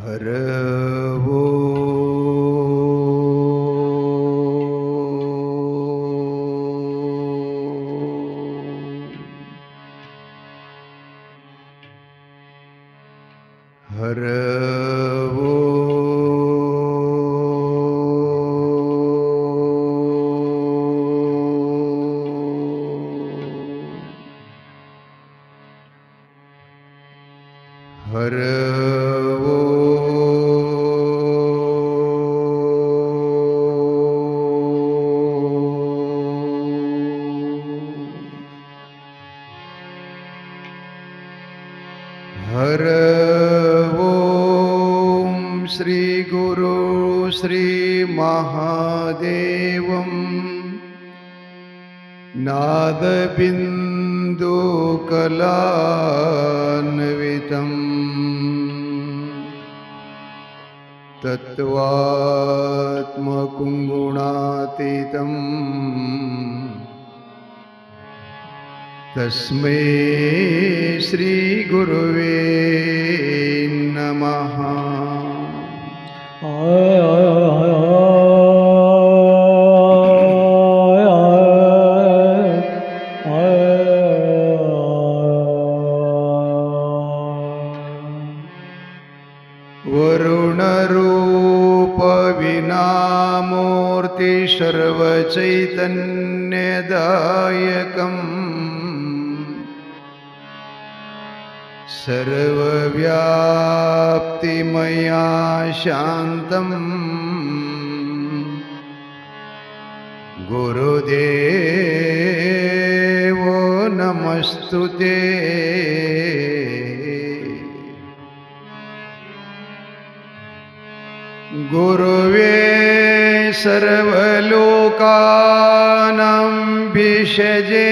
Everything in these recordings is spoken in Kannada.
हर श्रीमहादेवम्। नादबिन्दुकलान्वितम्। तत्त्वात्मकुङ्गुणातीतम्। तस्म श्रीगुरुवे नमः। सर्वचैतन्यदायकम् सर्वव्याप्तिमया शान्तम् गुरुदेवो नमस्तु ते गुरुवे सर्वलोकानां भिषजे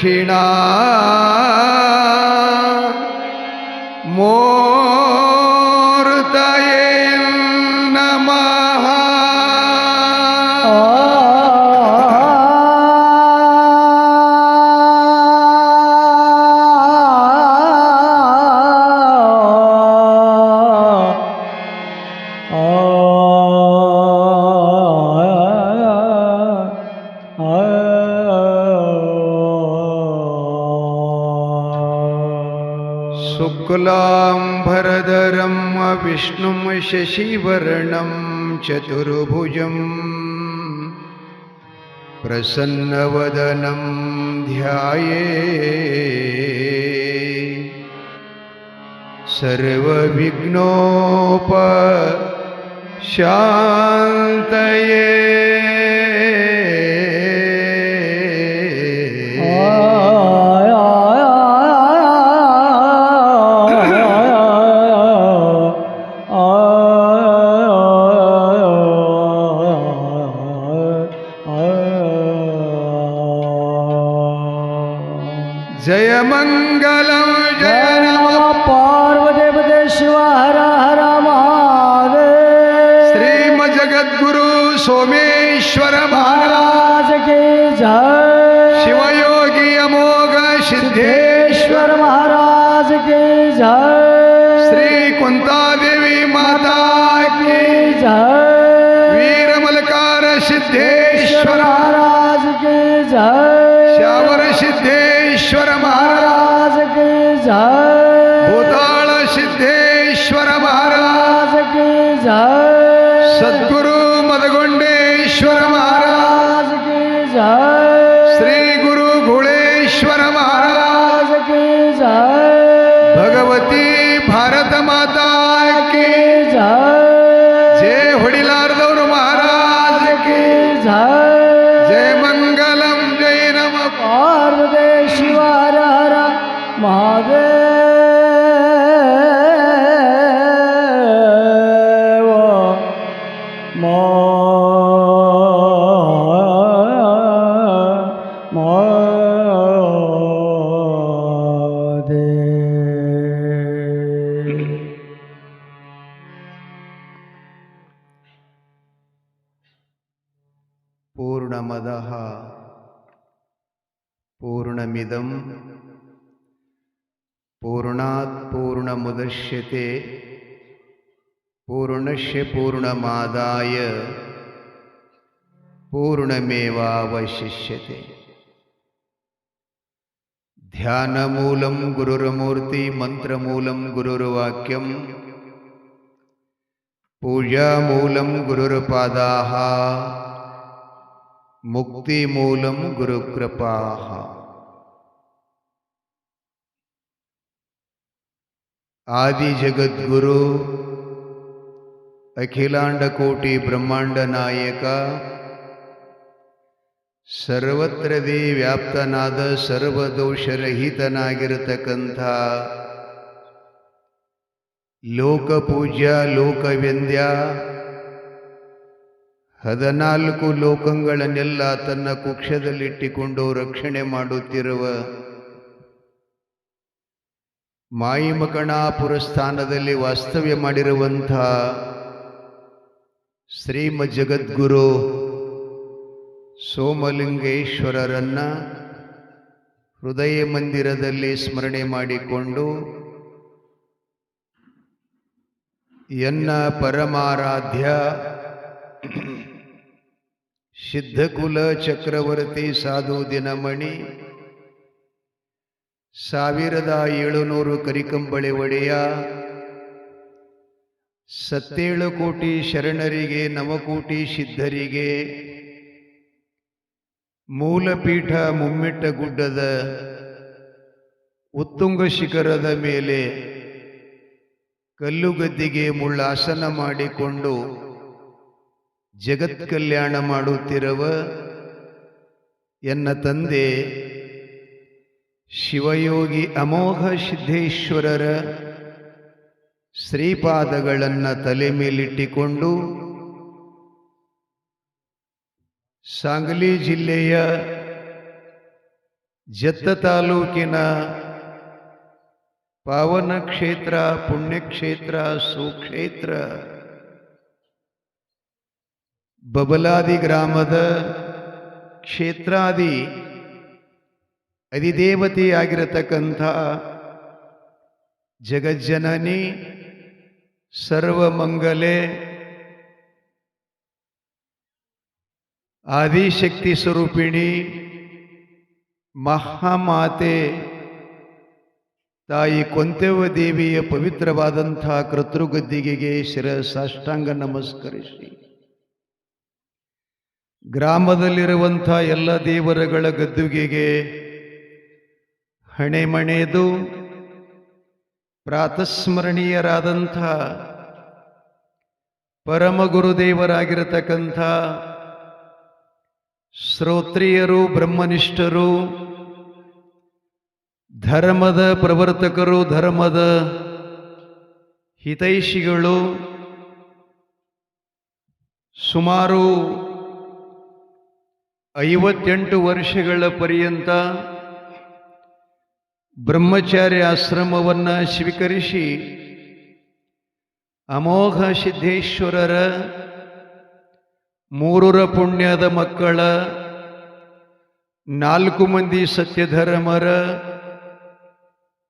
ദക്ഷിണ शशिवर्णं चतुर्भुजम् प्रसन्नवदनं ध्याये। सर्वविघ्नोप शान्तये जय मंगल जय नम पार्वदेवते शिव हर हर महादेव। श्रीम जगद्गुरु सोमेश्वरम। विश्वेश्वर महाराज के जा पूर्णस्य पूर्णमादाय। पूर्णमेवावशिष्यते। ध्यानमूलं गुरुर्मूर्ति मन्त्रमूलं गुरुर्वाक्यं। पूजामूलं गुरुर्पादाः। मुक्तिमूलं गुरुकृपाः। आदिजगद्गुरु ಅಖಿಲಾಂಡಕೋಟಿ ಬ್ರಹ್ಮಾಂಡ ನಾಯಕ. ಸರ್ವತ್ರವೇ ವ್ಯಾಪ್ತನಾದ ಸರ್ವದೋಷರಹಿತನಾಗಿರತಕ್ಕಂಥ ಲೋಕಪೂಜ್ಯ, ಲೋಕವ್ಯಂದ್ಯ, ಹದಿನಾಲ್ಕು ಲೋಕಗಳನ್ನೆಲ್ಲ ತನ್ನ ಕುಕ್ಷದಲ್ಲಿಟ್ಟಿಕೊಂಡು ರಕ್ಷಣೆ ಮಾಡುತ್ತಿರುವ ಮಾಯಿಮಕಣಾಪುರ ಸ್ಥಾನದಲ್ಲಿ ವಾಸ್ತವ್ಯ ಮಾಡಿರುವಂಥ ಶ್ರೀಮ ಜಗದ್ಗುರು ಸೋಮಲಿಂಗೇಶ್ವರರನ್ನು ಹೃದಯ ಮಂದಿರದಲ್ಲಿ ಸ್ಮರಣೆ ಮಾಡಿಕೊಂಡು ಎನ್ನ ಪರಮಾರಾಧ್ಯ ಸಿದ್ಧಕುಲ ಚಕ್ರವರ್ತಿ ಸಾಧು ದಿನಮಣಿ ಸಾವಿರದ ಏಳುನೂರು ಕರಿಕಂಬಳಿ ಒಡೆಯ ಸತ್ತೇಳು ಕೋಟಿ ಶರಣರಿಗೆ, ನವಕೋಟಿ ಸಿದ್ಧರಿಗೆ. ಮೂಲಪೀಠ ಮುಮ್ಮಿಟ್ಟ ಗುಡ್ಡದ ಉತ್ತುಂಗ ಶಿಖರದ ಮೇಲೆ ಕಲ್ಲುಗದ್ದಿಗೆ ಮುಳ್ಳಾಸನ ಮಾಡಿಕೊಂಡು ಜಗತ್ ಕಲ್ಯಾಣ ಮಾಡುತ್ತಿರುವ ಎನ್ನ ತಂದೆ ಶಿವಯೋಗಿ ಅಮೋಘ ಸಿದ್ದೇಶ್ವರರ ಶ್ರೀಪಾದಗಳನ್ನು ತಲೆ ಮೇಲಿಟ್ಟಿಕೊಂಡು ಸಾಂಗ್ಲಿ ಜಿಲ್ಲೆಯ ಜತ್ತ ತಾಲೂಕಿನ ಪಾವನ ಕ್ಷೇತ್ರ, ಪುಣ್ಯಕ್ಷೇತ್ರ, ಸುಕ್ಷೇತ್ರ, ಬಬಲಾದಿ ಗ್ರಾಮದ ಕ್ಷೇತ್ರಾದಿ ಅಧಿದೇವತೆಯಾಗಿರತಕ್ಕಂಥ ಜಗಜ್ಜನನಿ ಸರ್ವಮಂಗಲೆ. ಆದಿಶಕ್ತಿ ಸ್ವರೂಪಿಣಿ ಮಹಾಮಾತೆ. ತಾಯಿ ಕೊಂತೆವ ದೇವಿಯ ಪವಿತ್ರವಾದಂಥ ಕರ್ತೃಗದ್ದಿಗೆಗೆ ಶಿರ ಸಾಷ್ಟಾಂಗ ನಮಸ್ಕರಿಸಿ. ಗ್ರಾಮದಲ್ಲಿರುವಂಥ ಎಲ್ಲ ದೇವರುಗಳ ಗದ್ದುಗೆಗೆ ಹಣೆ ಮಣೆದು ಪ್ರಾತಸ್ಮರಣೀಯರಾದಂಥ ಪರಮ ಗುರುದೇವರಾಗಿರತಕ್ಕಂಥ ಶ್ರೋತ್ರಿಯರು ಬ್ರಹ್ಮನಿಷ್ಠರು ಧರ್ಮದ ಪ್ರವರ್ತಕರು ಧರ್ಮದ ಹಿತೈಷಿಗಳು ಸುಮಾರು ಐವತ್ತೆಂಟು ವರ್ಷಗಳ ಪರ್ಯಂತ ಬ್ರಹ್ಮಚಾರ್ಯ ಆಶ್ರಮವನ್ನು ಸ್ವೀಕರಿಸಿ ಅಮೋಘ ಸಿದ್ಧೇಶ್ವರರ ಮೂರರ ಪುಣ್ಯದ ಮಕ್ಕಳ, ನಾಲ್ಕು ಮಂದಿ ಸತ್ಯಧರ್ಮರ,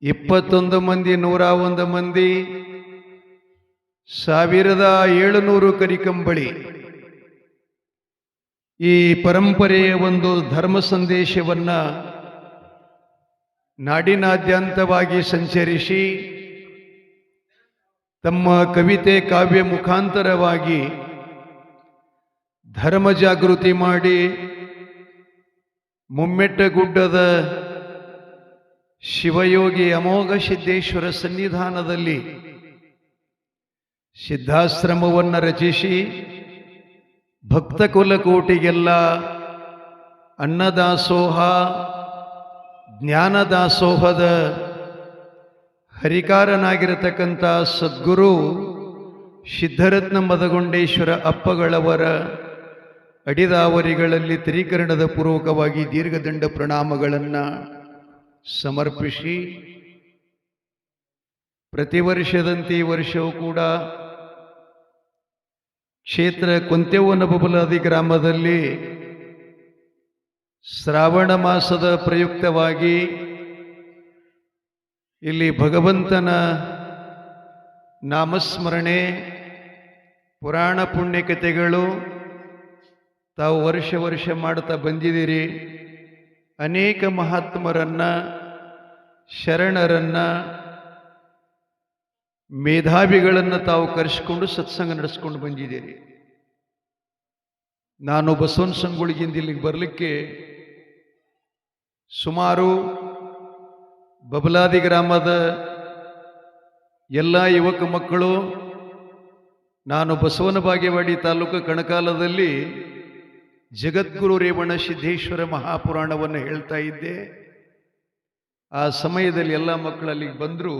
ಇಪ್ಪತ್ತೊಂದು ಮಂದಿ ನೂರ ಒಂದು ಮಂದಿ, ಸಾವಿರದ ಏಳುನೂರು ಕರಿಕಂಬಳಿ. ಈ ಪರಂಪರೆಯ ಒಂದು ಧರ್ಮ ಸಂದೇಶವನ್ನ ನಾಡಿನಾದ್ಯಂತವಾಗಿ ಸಂಚರಿಸಿ ತಮ್ಮ ಕವಿತೆ ಕಾವ್ಯ ಮುಖಾಂತರವಾಗಿ ಧರ್ಮ ಜಾಗೃತಿ ಮಾಡಿ ಮುಮ್ಮೆಟ್ಟಗುಡ್ಡದ ಶಿವಯೋಗಿ ಅಮೋಘ ಸಿದ್ದೇಶ್ವರ ಸನ್ನಿಧಾನದಲ್ಲಿ ಸಿದ್ಧಾಶ್ರಮವನ್ನು ರಚಿಸಿ ಭಕ್ತ ಕುಲಕೋಟಿಗೆಲ್ಲ ಅನ್ನದಾಸೋಹ ಜ್ಞಾನದಾಸೋಹದ ಹರಿಕಾರನಾಗಿರತಕ್ಕಂಥ ಸದ್ಗುರು ಸಿದ್ಧರತ್ನ ಮದಗೊಂಡೇಶ್ವರ ಅಪ್ಪಗಳವರ ಅಡಿದಾವರಿಗಳಲ್ಲಿ ತ್ರೀಕರಣದ ಪೂರ್ವಕವಾಗಿ ದೀರ್ಘದಂಡ ಪ್ರಣಾಮಗಳನ್ನು ಸಮರ್ಪಿಸಿ, ಪ್ರತಿ ವರ್ಷದಂತೆ ಈ ವರ್ಷವೂ ಕೂಡ ಕ್ಷೇತ್ರ ಕೊಂತೆವ್ವನ ಬಬಲಾದಿ ಗ್ರಾಮದಲ್ಲಿ ಶ್ರಾವಣ ಮಾಸದ ಪ್ರಯುಕ್ತವಾಗಿ ಇಲ್ಲಿ ಭಗವಂತನ ನಾಮಸ್ಮರಣೆ, ಪುರಾಣ ಪುಣ್ಯಕತೆಗಳು ತಾವು ವರ್ಷ ವರ್ಷ ಮಾಡ್ತಾ ಬಂದಿದ್ದೀರಿ. ಅನೇಕ ಮಹಾತ್ಮರನ್ನ, ಶರಣರನ್ನ, ಮೇಧಾವಿಗಳನ್ನು ತಾವು ಕರೆಸಿಕೊಂಡು ಸತ್ಸಂಗ ನಡೆಸ್ಕೊಂಡು ಬಂದಿದ್ದೀರಿ. ನಾನು ಬಸವನ ಸಂಗೊಳಿಗಿಂದ ಇಲ್ಲಿಗೆ ಬರಲಿಕ್ಕೆ ಸುಮಾರು ಬಬಲಾದಿ ಗ್ರಾಮದ ಎಲ್ಲ ಯುವಕ ಮಕ್ಕಳು, ನಾನು ಬಸವನ ಬಾಗೇವಾಡಿ ತಾಲೂಕು ಕಣಕಾಲದಲ್ಲಿ ಜಗದ್ಗುರು ರೇವಣ ಸಿದ್ದೇಶ್ವರ ಮಹಾಪುರಾಣವನ್ನು ಹೇಳ್ತಾ ಇದ್ದೆ. ಆ ಸಮಯದಲ್ಲಿ ಎಲ್ಲ ಮಕ್ಕಳು ಅಲ್ಲಿಗೆ ಬಂದರು,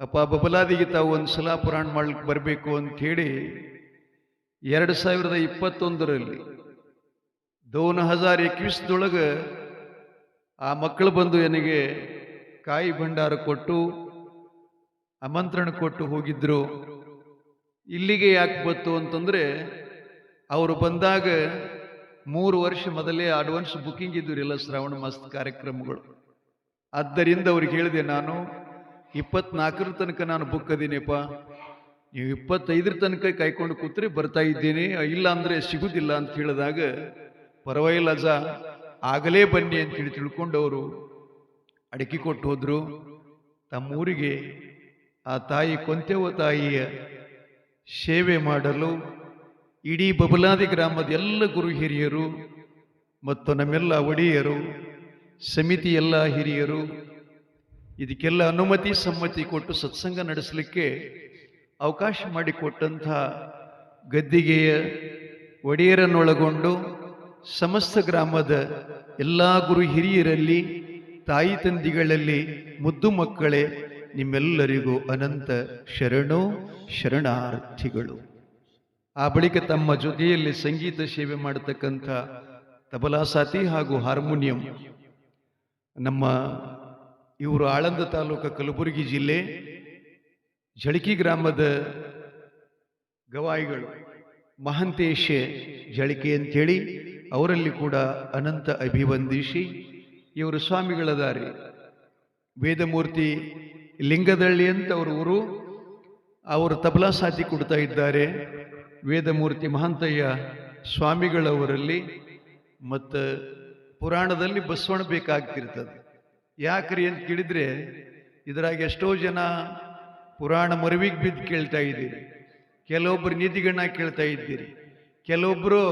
ಅಪ್ಪ ಬಬಲಾದಿಗೆ ತಾವು ಒಂದು ಸಲ ಪುರಾಣ ಮಾಡ್ಲಿಕ್ಕೆ ಬರಬೇಕು ಅಂತ ಹೇಳಿ ಎರಡು ಸಾವಿರದ ಇಪ್ಪತ್ತೊಂದರಲ್ಲಿ ದೋನ್ ಹಜಾರ್ ಎಕ್ವಿಸ್ದೊಳಗೆ ಆ ಮಕ್ಕಳು ಬಂದು ನನಗೆ ಕಾಯಿ ಭಂಡಾರ ಕೊಟ್ಟು, ಆಮಂತ್ರಣ ಕೊಟ್ಟು ಹೋಗಿದ್ದರು ಇಲ್ಲಿಗೆ ಯಾಕೆ ಬಂತು ಅಂತಂದರೆ, ಅವರು ಬಂದಾಗ ಮೂರು ವರ್ಷ ಮೊದಲೇ ಅಡ್ವಾನ್ಸ್ ಬುಕಿಂಗ್ ಎಲ್ಲ ಶ್ರಾವಣ ಮಸ್ತ್ ಕಾರ್ಯಕ್ರಮಗಳು. ಆದ್ದರಿಂದ ಅವ್ರಿಗೆ ಹೇಳಿದೆ, ನಾನು ಇಪ್ಪತ್ನಾಲ್ಕರ ತನಕ ನಾನು ಬುಕ್ ಅದೀನಿಪ್ಪ. ನೀವು ಇಪ್ಪತ್ತೈದರ ತನಕ ಕಾಯ್ಕೊಂಡು ಕೂತ್ರಿ ಬರ್ತಾ ಇದ್ದೀನಿ. ಇಲ್ಲ ಅಂದರೆ ಸಿಗುದಿಲ್ಲ ಅಂತ ಹೇಳಿದಾಗ, ಪರವಾಗಿಲ್ಲ ಅಜ ಆಗಲೇ ಬನ್ನಿ ಅಂತೇಳಿ ತಿಳ್ಕೊಂಡು ಅವರು ಅಡಕೆ ಕೊಟ್ಟು ಹೋದರು. ತಮ್ಮೂರಿಗೆ ಆ ತಾಯಿ ಕೊಂತೆವ ತಾಯಿಯ ಸೇವೆ ಮಾಡಲು ಇಡೀ ಬಬಲಾದಿ ಗ್ರಾಮದ ಎಲ್ಲ ಗುರು ಹಿರಿಯರು ಮತ್ತು ನಮ್ಮೆಲ್ಲ ಒಡೆಯರು, ಸಮಿತಿ ಎಲ್ಲ ಹಿರಿಯರು, ಇದಕ್ಕೆಲ್ಲ ಅನುಮತಿ ಸಮ್ಮತಿ ಕೊಟ್ಟು ಸತ್ಸಂಗ ನಡೆಸಲಿಕ್ಕೆ ಅವಕಾಶ ಮಾಡಿಕೊಟ್ಟಂಥ ಗದ್ದಿಗೆಯ ಒಡೆಯರನ್ನೊಳಗೊಂಡು ಸಮಸ್ತ ಗ್ರಾಮದ ಎಲ್ಲ ಗುರು ಹಿರಿಯರಲ್ಲಿ, ತಾಯಿ ತಂದಿಗಳಲ್ಲಿ, ಮುದ್ದು ಮಕ್ಕಳೇ, ನಿಮ್ಮೆಲ್ಲರಿಗೂ ಅನಂತ ಶರಣು ಶರಣಾರ್ಥಿಗಳು. ಆ ಬಳಿಕ ತಮ್ಮ ಜೊತೆಯಲ್ಲಿ ಸಂಗೀತ ಸೇವೆ ಮಾಡತಕ್ಕಂಥ ತಬಲಾಸಾತಿ ಹಾಗೂ ಹಾರ್ಮೋನಿಯಂ ನಮ್ಮ ಇವರು ಆಳಂದ ತಾಲೂಕು ಕಲಬುರಗಿ ಜಿಲ್ಲೆ ಜಳಕಿ ಗ್ರಾಮದ ಗವಾಯಿಗಳು ಮಹಂತೇಶ ಜಳಿಕೆ ಅಂತೇಳಿ ಅವರಲ್ಲಿ ಕೂಡ ಅನಂತ ಅಭಿವಂದಿಸಿ ಇವರು ಸ್ವಾಮಿಗಳದಾರಿ. ವೇದಮೂರ್ತಿ ಲಿಂಗದಳ್ಳಿ ಅಂತ ಅವರು ಊರು ಅವರು ತಬಲಾ ಸಾತಿ ಕೊಡ್ತಾ ಇದ್ದಾರೆ. ವೇದಮೂರ್ತಿ ಮಹಂತಯ್ಯ ಸ್ವಾಮಿಗಳವರಲ್ಲಿ ಮತ್ತು ಪುರಾಣದಲ್ಲಿ ಬಸವಣ್ಣ ಬೇಕಾಗ್ತಿರ್ತದೆ. ಯಾಕ್ರಿ ಅಂತ ಕೇಳಿದರೆ ಇದರಾಗ ಎಷ್ಟೋ ಜನ ಪುರಾಣ ಮರವಿಗೆ ಬಿದ್ದು ಕೇಳ್ತಾ ಇದ್ದೀರಿ. ಕೆಲವೊಬ್ಬರು ನಿಧಿಗಣ್ಣ ಕೇಳ್ತಾ ಇದ್ದೀರಿ. ಕೆಲವೊಬ್ಬರು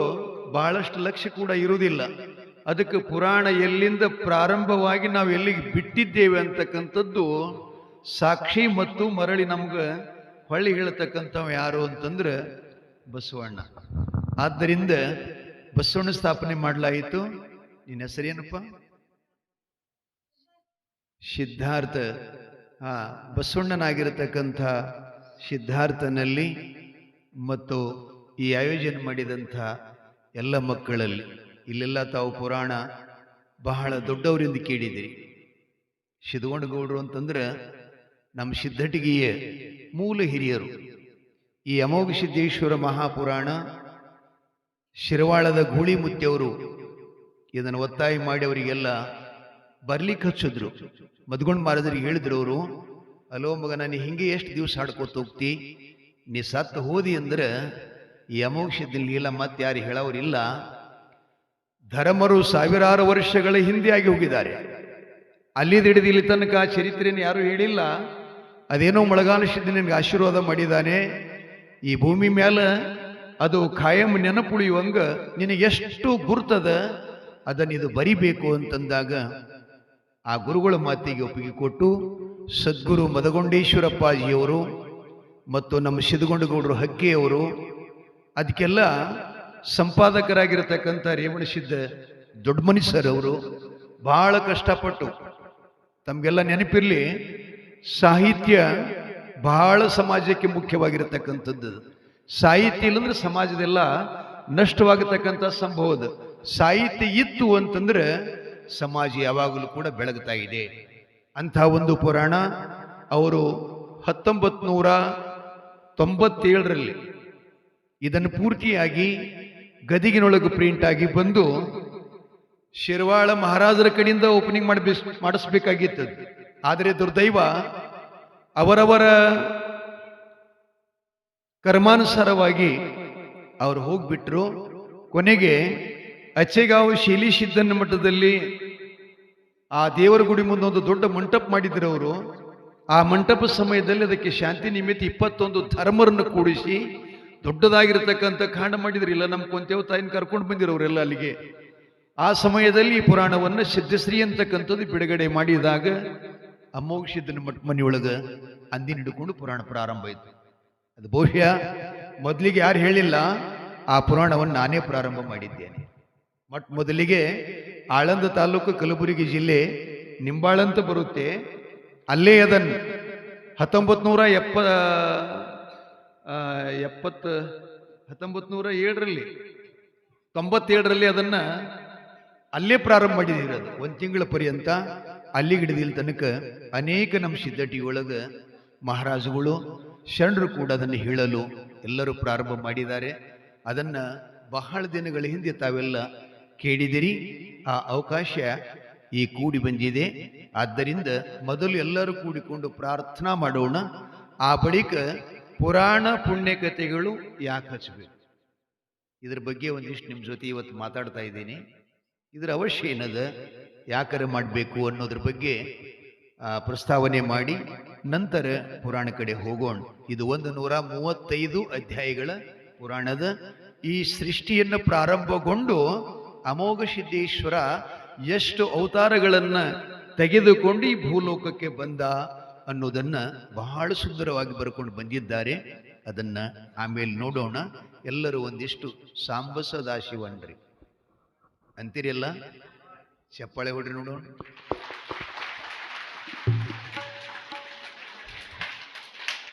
ಬಹಳಷ್ಟು ಲಕ್ಷ್ಯ ಕೂಡ ಇರುವುದಿಲ್ಲ. ಅದಕ್ಕೆ ಪುರಾಣ ಎಲ್ಲಿಂದ ಪ್ರಾರಂಭವಾಗಿ ನಾವು ಎಲ್ಲಿಗೆ ಬಿಟ್ಟಿದ್ದೇವೆ ಅಂತಕ್ಕಂಥದ್ದು ಸಾಕ್ಷಿ ಮತ್ತು ಮರಳಿ ನಮ್ಗೆ ಹೊಳ್ಳಿ ಹೇಳ್ತಕ್ಕಂಥವು ಯಾರು ಅಂತಂದ್ರೆ ಬಸವಣ್ಣ. ಆದ್ದರಿಂದ ಬಸವಣ್ಣ ಸ್ಥಾಪನೆ ಮಾಡಲಾಯಿತು. ನಿನ್ನ ಹೆಸರೇನಪ್ಪ? ಸಿದ್ಧಾರ್ಥ. ಆ ಬಸವಣ್ಣನಾಗಿರತಕ್ಕಂಥ ಸಿದ್ಧಾರ್ಥನಲ್ಲಿ ಮತ್ತು ಈ ಆಯೋಜನೆ ಮಾಡಿದಂಥ ಎಲ್ಲ ಮಕ್ಕಳಲ್ಲಿ, ಇಲ್ಲೆಲ್ಲ ತಾವು ಪುರಾಣ ಬಹಳ ದೊಡ್ಡವರಿಂದ ಕೇಳಿದಿರಿ ಸಿದ್ಧಗೊಂಡಗೌಡರು ಅಂತಂದ್ರೆ ನಮ್ಮ ಸಿದ್ಧಟಿಗೆಯ ಮೂಲ ಹಿರಿಯರು. ಈ ಅಮೋಘ ಸಿದ್ದೇಶ್ವರ ಮಹಾಪುರಾಣ, ಶಿರವಾಳದ ಗೂಳಿ ಮುತ್ಯವರು ಇದನ್ನು ಒತ್ತಾಯ ಮಾಡಿ ಅವರಿಗೆಲ್ಲ ಬರ್ಲಿಕ್ಕೆ ಹಚ್ಚಿದ್ರು. ಮದ್ಗೊಂಡ್ ಮಾರದ್ರಿಗೆ ಹೇಳಿದ್ರು ಅವರು, ಅಲೋ ಮಗ ನಾನು ಹಿಂಗೆ ಎಷ್ಟು ದಿವಸ ಹಾಡ್ಕೋತ ಹೋಗ್ತಿ? ನೀ ಸತ್ತು ಹೋದಿ ಅಂದ್ರೆ ಈ ಅಮೋಕ್ಷದಲ್ಲಿ ಲೀಲ ಮತ್ತೆ ಯಾರು ಹೇಳೋರಿಲ್ಲ ಧರ್ಮರು ಸಾವಿರಾರು ವರ್ಷಗಳ ಹಿಂದೆ ಆಗಿ ಹೋಗಿದ್ದಾರೆ. ಅಲ್ಲಿ ಹಿಡಿದು ಇಲ್ಲಿ ತನಕ ಆ ಚರಿತ್ರೆಯನ್ನು ಯಾರೂ ಹೇಳಿಲ್ಲ. ಅದೇನೋ ಮೊಳಗಾಲ ನಿನಗೆ ಆಶೀರ್ವಾದ ಮಾಡಿದ್ದಾನೆ ಈ ಭೂಮಿ ಮೇಲೆ ಅದು ಖಾಯಂ ನೆನಪುಳಿಯುವಂಗ ನಿನಗೆ ಎಷ್ಟು ಗುರ್ತದ, ಅದನ್ನು ಇದು ಬರಿಬೇಕು ಅಂತಂದಾಗ ಆ ಗುರುಗಳ ಮಾತಿಗೆ ಒಪ್ಪಿಗೆ ಕೊಟ್ಟು, ಸದ್ಗುರು ಮದಗೊಂಡೇಶ್ವರಪ್ಪಾಜಿಯವರು ಮತ್ತು ನಮ್ಮ ಸಿದ್ಧಗೊಂಡಗೌಡರು ಹಕ್ಕಿಯವರು ಅದಕ್ಕೆಲ್ಲ ಸಂಪಾದಕರಾಗಿರತಕ್ಕಂಥ ರೇವಣಸಿದ್ದ ದೊಡ್ಡಮನಿ ಸರ್ ಅವರು ಬಹಳ ಕಷ್ಟಪಟ್ಟು, ತಮಗೆಲ್ಲ ನೆನಪಿರಲಿ, ಸಾಹಿತ್ಯ ಬಹಳ ಸಮಾಜಕ್ಕೆ ಮುಖ್ಯವಾಗಿರತಕ್ಕಂಥದ್ದು. ಸಾಹಿತ್ಯ ಇಲ್ಲಂದ್ರೆ ಸಮಾಜದೆಲ್ಲ ನಷ್ಟವಾಗತಕ್ಕಂಥ ಸಂಭವದ ಸಾಹಿತ್ಯ ಇತ್ತು ಅಂತಂದ್ರೆ ಸಮಾಜ ಯಾವಾಗಲೂ ಕೂಡ ಬೆಳಗ್ತಾ ಇದೆ. ಅಂಥ ಒಂದು ಪುರಾಣ ಅವರು ಹತ್ತೊಂಬತ್ತು ನೂರ ತೊಂಬತ್ತೇಳರಲ್ಲಿ ಇದನ್ನು ಪೂರ್ತಿಯಾಗಿ ಗದಿಗಿನೊಳಗೆ ಪ್ರಿಂಟ್ ಆಗಿ ಬಂದು ಶಿರವಾಳ ಮಹಾರಾಜರ ಕಡೆಯಿಂದ ಓಪನಿಂಗ್ ಮಾಡಿಸ್ ಮಾಡಿಸ್ಬೇಕಾಗಿತ್ತು ಆದರೆ ದುರ್ದೈವ ಅವರವರ ಕರ್ಮಾನುಸಾರವಾಗಿ ಅವರು ಹೋಗ್ಬಿಟ್ರು. ಕೊನೆಗೆ ಅಚ್ಚೆಗಾವು ಶೀಲಿ ಸಿದ್ದನ ಮಠದಲ್ಲಿ ಆ ದೇವರ ಗುಡಿ ಮುಂದೆ ಒಂದು ದೊಡ್ಡ ಮಂಟಪ ಮಾಡಿದ್ರು ಅವರು. ಆ ಮಂಟಪ ಸಮಯದಲ್ಲಿ ಅದಕ್ಕೆ ಶಾಂತಿ ನಿಮಿತ್ತ ಇಪ್ಪತ್ತೊಂದು ಧರ್ಮರನ್ನು ಕೂಡಿಸಿ ದೊಡ್ಡದಾಗಿರ್ತಕ್ಕಂಥ ಕಾಂಡ ಮಾಡಿದ್ರು. ಇಲ್ಲ, ನಮ್ಮ ಕೊಂತೇವ್ ತಾಯಿನ ಕರ್ಕೊಂಡು ಬಂದಿರೋರೆಲ್ಲ ಅಲ್ಲಿಗೆ. ಆ ಸಮಯದಲ್ಲಿ ಈ ಪುರಾಣವನ್ನು ಸಿದ್ಧಶ್ರೀ ಅಂತಕ್ಕಂಥದ್ದು ಬಿಡುಗಡೆ ಮಾಡಿದಾಗ ಅಮೋಘ ಸಿದ್ದನ ಮಠ ಮನೆಯೊಳಗೆ ಅಂದಿನ ಹಿಡ್ಕೊಂಡು ಪುರಾಣ ಪ್ರಾರಂಭ ಆಯಿತು. ಅದು ಬಹುಶಃ ಮೊದಲಿಗೆ ಯಾರು ಹೇಳಿಲ್ಲ, ಆ ಪುರಾಣವನ್ನು ನಾನೇ ಪ್ರಾರಂಭ ಮಾಡಿದ್ದೇನೆ. ಮೊಟ್ಟ ಮೊದಲಿಗೆ ಆಳಂದ ತಾಲೂಕು ಕಲಬುರಗಿ ಜಿಲ್ಲೆ ನಿಂಬಾಳಂತ ಬರುತ್ತೆ. ಅಲ್ಲೇ ಅದನ್ನು ಹತ್ತೊಂಬತ್ತು ನೂರ ಎಪ್ಪ ಎಪ್ಪತ್ತು ಹತ್ತೊಂಬತ್ತು ನೂರ ಏಳರಲ್ಲಿ, ತೊಂಬತ್ತೇಳರಲ್ಲಿ ಅದನ್ನ ಅಲ್ಲೇ ಪ್ರಾರಂಭ ಮಾಡಿದ್ದೀರಿ ಅದು. ಒಂದು ತಿಂಗಳ ಪರ್ಯಂತ ಅಲ್ಲಿಗೆ ಹಿಡಿದಿಲ್ ತನಕ ಅನೇಕ ನಮ್ಮ ಸಿದ್ಧಟಿ ಒಳಗ ಮಹಾರಾಜುಗಳು, ಶರಣರು ಕೂಡ ಅದನ್ನು ಹೇಳಲು ಎಲ್ಲರೂ ಪ್ರಾರಂಭ ಮಾಡಿದ್ದಾರೆ. ಅದನ್ನ ಬಹಳ ದಿನಗಳ ಹಿಂದೆ ತಾವೆಲ್ಲ ಕೇಳಿದಿರಿ, ಆ ಅವಕಾಶ ಈ ಕೂಡಿ ಬಂದಿದೆ. ಆದ್ದರಿಂದ ಮೊದಲು ಎಲ್ಲರೂ ಕೂಡಿಕೊಂಡು ಪ್ರಾರ್ಥನಾ ಮಾಡೋಣ. ಆ ಬಳಿಕ ಪುರಾಣ ಪುಣ್ಯಕಥೆಗಳು ಯಾಕೆ ಹಚ್ಚಬೇಕು? ಇದ್ರ ಬಗ್ಗೆ ಒಂದಿಷ್ಟು ನಿಮ್ಮ ಜೊತೆ ಇವತ್ತು ಮಾತಾಡ್ತಾ ಇದ್ದೀನಿ. ಇದರ ಅವಶ್ಯ ಏನದ? ಯಾಕರ ಮಾಡಬೇಕು ಅನ್ನೋದ್ರ ಬಗ್ಗೆ ಪ್ರಸ್ತಾವನೆ ಮಾಡಿ. ನಂತರ ಪುರಾಣ ಕಡೆ ಹೋಗೋಣ. ಇದು ಒಂದು ನೂರ ಮೂವತ್ತೈದು ಅಧ್ಯಾಯಗಳ ಪುರಾಣದ ಈ ಸೃಷ್ಟಿಯನ್ನು ಪ್ರಾರಂಭಗೊಂಡು ಅಮೋಘ ಸಿದ್ದೇಶ್ವರ ಎಷ್ಟು ಅವತಾರಗಳನ್ನು ತೆಗೆದುಕೊಂಡು ಭೂಲೋಕಕ್ಕೆ ಬಂದ ಅನ್ನೋದನ್ನ ಬಹಳ ಸುಂದರವಾಗಿ ಬರ್ಕೊಂಡು ಬಂದಿದ್ದಾರೆ. ಅದನ್ನ ಆಮೇಲೆ ನೋಡೋಣ. ಎಲ್ಲರೂ ಒಂದಿಷ್ಟು ಸಾಂಬಸದಾಶಿವಣ್ರಿ ಅಂತೀರಿ ಅಲ್ಲ ಚಪ್ಪಾಳೆ ಹೊಡ್ರಿ ನೋಡೋಣ.